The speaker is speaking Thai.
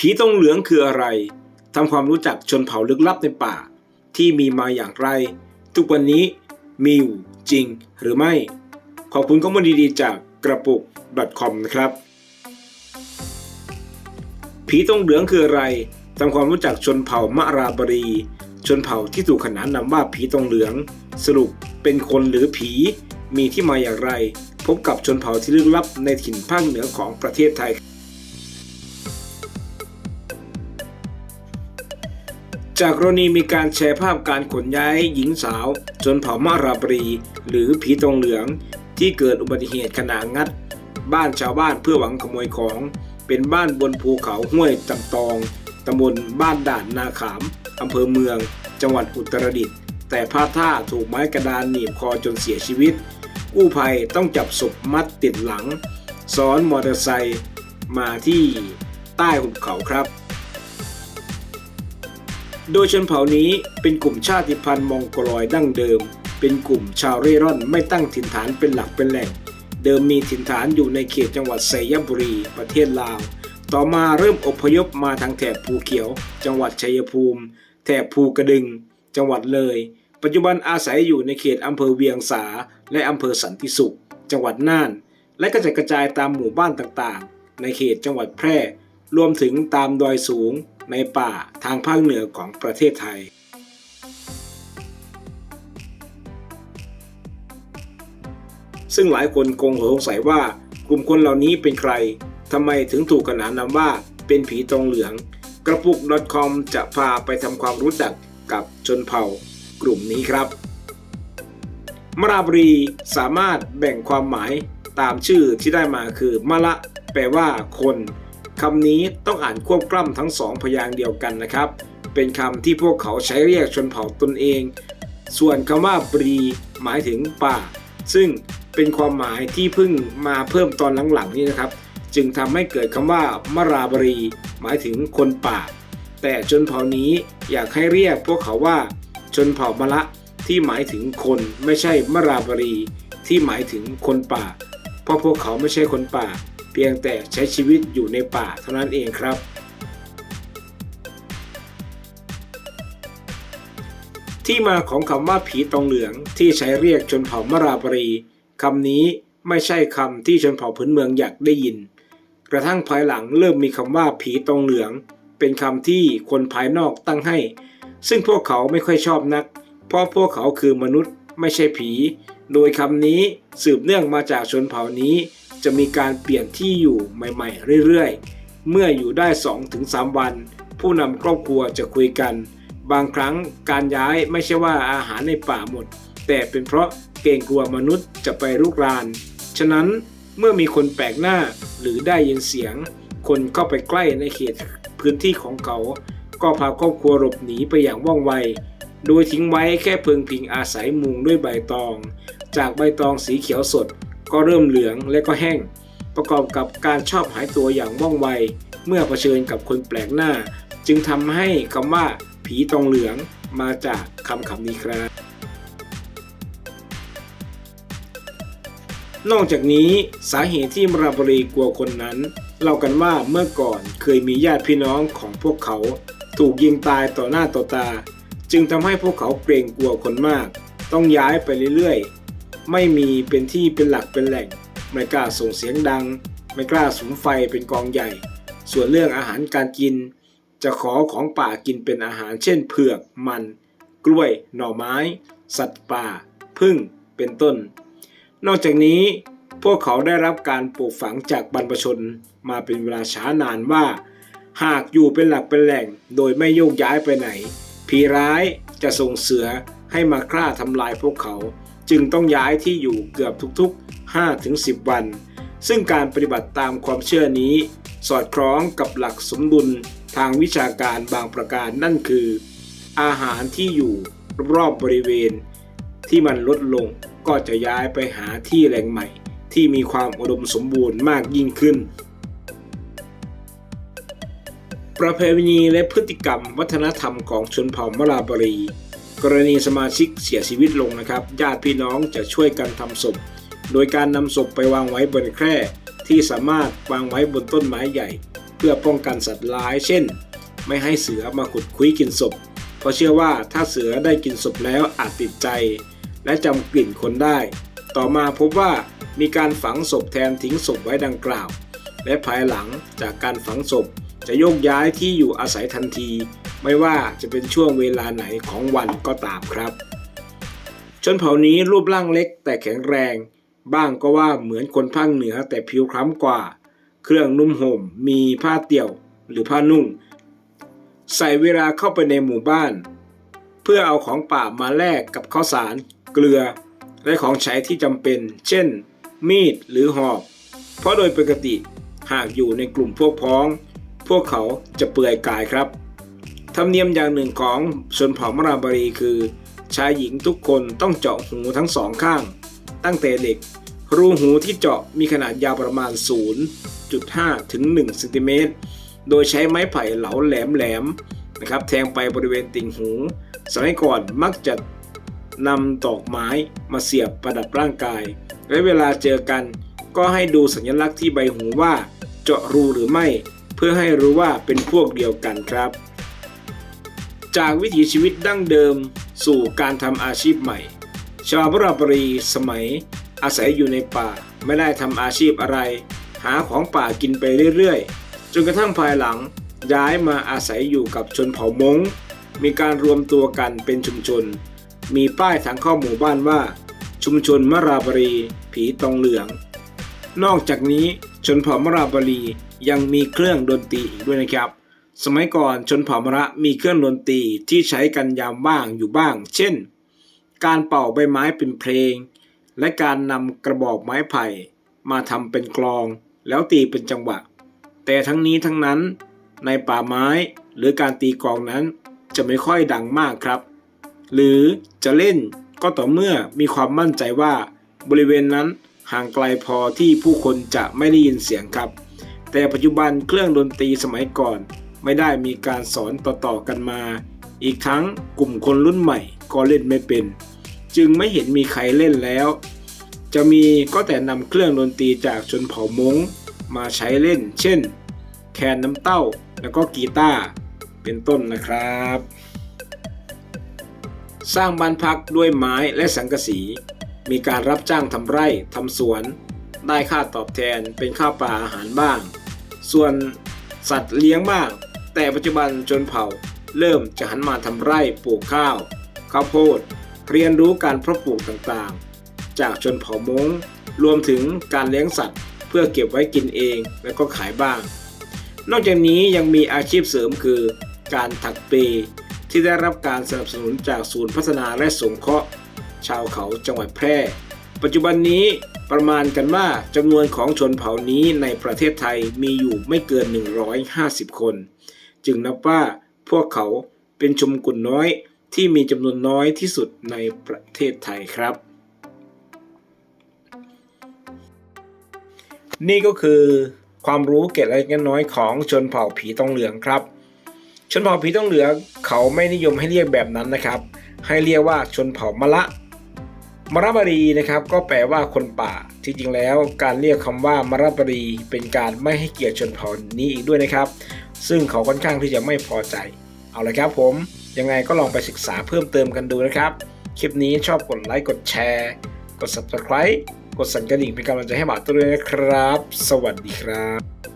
ผีตรงเหลืองคืออะไรทำความรู้จักชนเผ่าลึกลับในป่า ที่มีมาอย่างไร ทุกวันนี้มีอยู่จริงหรือไม่ ขอบคุณข้อมูลดีๆจากกระปุก .com นะครับ ผีตรงเหลืองคืออะไรทำความรู้จักชนเผ่ามะราบรี ชนเผ่าที่ถูกขนานนามว่าผีตรงเหลือง สรุปเป็นคนหรือผี มีที่มาอย่างไร พบกับชนเผ่าที่ลึกลับในถิ่นภาคเหนือของประเทศไทย จากกรณีมีการแชร์ภาพการขนย้ายหญิงสาวชนเผ่ามาราบรี หรือผีตรงเหลือง ที่เกิดอุบัติเหตุขณะงัด บ้านชาวบ้านเพื่อหวังขโมยของ เป็นบ้านบนภูเขาห้วยจำตองตำบลบ้านด่านนาขาม อำเภอเมือง จังหวัดอุตรดิตถ์แต่พลาดท่าถูกไม้กระดานหนีบคอจนเสียชีวิต กู้ภัยต้องจับศพมัดติดหลัง ซ้อนมอเตอร์ไซค์มาที่ใต้หุบเขาครับ โดยชนเผ่านี้เป็นกลุ่มชาติพันธุ์มองโกลอยดั้งเดิม เป็นกลุ่มชาวเร่ร่อนไม่ตั้งถิ่นฐานเป็นหลักเป็นแหล่ง เดิมมีถิ่นฐานอยู่ในเขตจังหวัดไซยบุรี ประเทศลาว ต่อมาเริ่มอพยพมาทางแถบภูเขียว จังหวัดชัยภูมิ แถบภูกระดึง จังหวัดเลย ปัจจุบันอาศัยอยู่ในเขตอำเภอเวียงสา และอำเภอสันติสุข จังหวัดน่าน และกระจายกระจายตามหมู่บ้านต่างๆ ในเขตจังหวัดแพร่ รวมถึงตามดอยสูง ในป่าทางภาคเหนือของประเทศไทย ซึ่งหลายคนคงสงสัยว่ากลุ่มคนเหล่านี้เป็นใครทำไมถึงถูกขนานนามว่าเป็นผีตรงเหลือง กระปุก .com จะพาไปทำความรู้จักกับชนเผ่ากลุ่มนี้ครับมราบรีสามารถแบ่งความหมายตามชื่อที่ได้มาคือมะละ แปลว่าคน คำนี้ต้องอ่านควบกล้ำทั้งสองพยางค์เดียวกันนะครับ เป็นคำที่พวกเขาใช้เรียกชนเผ่าตนเอง ส่วนคำว่าบรีหมายถึงป่า ซึ่งเป็นความหมายที่เพิ่งมาเพิ่มตอนหลังๆนี้นะครับ จึงทำให้เกิดคำว่า มราบรี หมายถึงคนป่า แต่ชนเผ่านี้อยากให้เรียกพวกเขาว่า ชนเผ่ามะละที่หมายถึงคนไม่ใช่มราบรี ที่หมายถึงคนป่า เพราะพวกเขาไม่ใช่คนป่า พียงแต่ใช้ชีวิตอยู่ในป่าเท่านั้นเองครับ ที่มาของคำว่าผีตองเหลืองที่ใช้เรียกชนเผ่ามราบรีคำนี้ไม่ใช่คำที่ชนเผ่าพื้นเมืองอยากได้ยิน กระทั่งภายหลังเริ่มมีคำว่าผีตองเหลือง เป็นคำที่คนภายนอกตั้งให้ ซึ่งพวกเขาไม่ค่อยชอบนัก เพราะพวกเขาคือมนุษย์ไม่ใช่ผี โดยคำนี้สืบเนื่องมาจากชนเผ่านี้ จะมีการเปลี่ยนที่อยู่ใหม่ๆ เรื่อยๆ เมื่ออยู่ได้ 2-3 วัน ผู้นำครอบครัวจะคุยกัน บางครั้งการย้ายไม่ใช่ว่าอาหารในป่าหมด แต่เป็นเพราะเกรงกลัวมนุษย์จะไปรุกราน ฉะนั้นเมื่อมีคนแปลกหน้าหรือได้ยินเสียง คนเข้าไปใกล้ในเขตพื้นที่ของเขา ก็พาครอบครัวหลบหนีไปอย่างว่องไว โดยทิ้งไว้แค่เพิงพิงอาศัยมุงด้วยใบตอง จากใบตองสีเขียวสด ก็เริ่มเหลืองและก็แห้ง ประกอบกับการชอบหายตัวอย่างว่องไว เมื่อเผชิญกับคนแปลกหน้า จึงทำให้คำว่า ผีตองเหลืองมาจากคำคำนี้ครับนอกจากนี้สาเหตุที่มราบรีกลัวคนนั้นเล่ากันว่าเมื่อก่อนเคยมีญาติพี่น้องของพวกเขา ถูกยิงตายต่อหน้าต่อตา จึงทำให้พวกเขาเกรงกลัวคนมาก ต้องย้ายไปเรื่อย ไม่มีเป็นที่เป็นหลักเป็นแหล่ง ไม่กล้าส่งเสียงดัง ไม่กล้าสุมไฟเป็นกองใหญ่ ส่วนเรื่องอาหารการกิน จะขอของป่ากินเป็นอาหารเช่น เผือก มัน กล้วย หน่อไม้ สัตว์ป่า พึ่ง เป็นต้น นอกจากนี้พวกเขาได้รับการปลูกฝังจากบรรพชนมาเป็นเวลาช้านานว่า หากอยู่เป็นหลักเป็นแหล่ง โดยไม่โยกย้ายไปไหน ผีร้ายจะส่งเสือให้มาฆ่าทำลายพวกเขา จึงต้องย้ายที่อยู่เกือบทุกๆ 5-10 วัน ซึ่งการปฏิบัติตามความเชื่อนี้ สอดคล้องกับหลักสมดุลทางวิชาการบางประการนั่นคือ อาหารที่อยู่รอบๆบริเวณ ที่มันลดลงก็จะย้ายไปหาที่แหล่งใหม่ ที่มีความอุดมสมบูรณ์มากยิ่งขึ้น ประเพณีและพฤติกรรมวัฒนธรรมของชนเผ่ามลาบรี กรณีสมาชิกเสียชีวิตลงนะครับ ญาติพี่น้องจะช่วยกันทำศพ โดยการนำศพไปวางไว้บนแคร่ ที่สามารถวางไว้บนต้นไม้ใหญ่ เพื่อป้องกันสัตว์ร้าย เช่น ไม่ให้เสือมาขุดคุ้ยกินศพ เพราะเชื่อว่าถ้าเสือได้กินศพแล้วอาจติดใจ และจำกลิ่นคนได้ ต่อมาพบว่ามีการฝังศพแทนทิ้งศพไว้ดังกล่าว และภายหลังจากการฝังศพจะโยกย้ายที่อยู่อาศัยทันที ไม่ว่าจะเป็นช่วงเวลาไหนของวันก็ตามครับ ชนเผ่านี้รูปร่างเล็กแต่แข็งแรง บ้างก็ว่าเหมือนคนภาคเหนือแต่ผิวคล้ำกว่า เครื่องนุ่มห่ม มีผ้าเตี่ยวหรือผ้านุ่ง ใส่เวลาเข้าไปในหมู่บ้าน เพื่อเอาของป่ามาแลกกับข้าวสาร เกลือ และของใช้ที่จำเป็น เช่น มีดหรือหอก เพราะโดยปกติหากอยู่ในกลุ่มพวกพ้อง พวกเขาจะเปลือยกายครับ ธรรมเนียมอย่างหนึ่งของชนเผ่ามราบรีคือ ชายหญิงทุกคนต้องเจาะหูทั้งสองข้าง ตั้งแต่เด็ก รูหูที่เจาะมีขนาดยาวประมาณ 0.5 ถึง1เซนติเมตร โดยใช้ไม้ไผ่เหลาแหลมๆนะครับแทงไปบริเวณติ่งหู สมัยก่อนมักจะนำดอกไม้มาเสียบประดับร่างกาย และเวลาเจอกันก็ให้ดูสัญลักษณ์ที่ใบหูว่าเจาะรูหรือไม่ เพื่อให้รู้ว่าเป็นพวกเดียวกันครับ จากวิถีชีวิตดั้งเดิมสู่การทำอาชีพใหม่ ชาวบราบรีสมัย อาศัยอยู่ในป่าไม่ได้ทำอาชีพอะไร หาของป่ากินไปเรื่อยๆ จนกระทั่งภายหลังย้ายมาอาศัยอยู่กับชนเผ่ามงมีการรวมตัวกันเป็นชุมชน มีป้ายทางเข้าหมู่บ้านว่า ชุมชนมราบรี ผีตองเหลือง นอกจากนี้ชนเผ่ามราบรียังมีเครื่องดนตรีอีกด้วยนะครับ สมัยก่อนชนเผ่ามระมีเครื่องดนตรีที่ใช้กันยามว่างอยู่บ้าง เช่น การเป่าใบไม้เป็นเพลง และการนำกระบอกไม้ไผ่ มาทำเป็นกลอง แล้วตีเป็นจังหวะ แต่ทั้งนี้ทั้งนั้น ในป่าไม้หรือการตีกลองนั้นจะไม่ค่อยดังมากครับ หรือจะเล่นก็ต่อเมื่อมีความมั่นใจว่าบริเวณนั้นห่างไกลพอที่ผู้คนจะไม่ได้ยินเสียงครับ แต่ปัจจุบันเครื่องดนตรีสมัยก่อน ไม่ได้มีการสอนต่อๆกันมา อีกทั้งกลุ่มคนรุ่นใหม่ก็เล่นไม่เป็น จึงไม่เห็นมีใครเล่นแล้ว จะมีก็แต่นำเครื่องดนตรีจากชนเผ่ามงมาใช้เล่น เช่น แคนน้ำเต้าแล้วก็กีตาร์เป็นต้นนะครับ สร้างบ้านพักด้วยไม้และสังกะสี มีการรับจ้างทำไร่ทำสวน ได้ค่าตอบแทนเป็นข้าวปลาอาหารบ้าง ส่วนสัตว์เลี้ยงบ้าง แต่ปัจจุบันชนเผ่าเริ่มจะหันมาทำไร่ปลูกข้าว ข้าวโพด เรียนรู้การเพาะปลูกต่างๆ จากชนเผ่ามงรวมถึงการเลี้ยงสัตว์ เพื่อเก็บไว้กินเองและก็ขายบ้าง นอกจากนี้ยังมีอาชีพเสริมคือ การถักเป ที่ได้รับการสนับสนุนจากศูนย์พัฒนาและสงเคราะห์ ชาวเขาจังหวัดแพร่ ปัจจุบันนี้ประมาณกันว่าจำนวนของชนเผ่านี้ในประเทศไทยมีอยู่ไม่เกิน 150 คน จึงนับว่าพวกเขาเป็นชมกลุ่มน้อยที่มีจำนวนน้อยที่สุดในประเทศไทยครับ นี่ก็คือความรู้เกร็ดเล็กน้อยของชนเผ่าผีตองเหลืองครับ ชนเผ่าผีตองเหลืองเขาไม่นิยมให้เรียกแบบนั้นนะครับ ให้เรียกว่าชนเผ่ามะละมรบรีนะครับก็แปลว่าคนป่า ที่จริงแล้วการเรียกคำว่ามรบรีเป็นการไม่ให้เกียรติชนเผ่านี้อีกด้วยนะครับ ซึ่งเขาค่อนข้างที่จะไม่พอใจ เอาละครับผม ยังไงก็ลองไปศึกษาเพิ่มเติมกันดูนะครับ คลิปนี้ชอบกดไลค์กดแชร์ กด subscribe กดสั่นกระดิ่งเป็นกำลังใจให้บ่าวตัวด้วยนะครับ สวัสดีครับ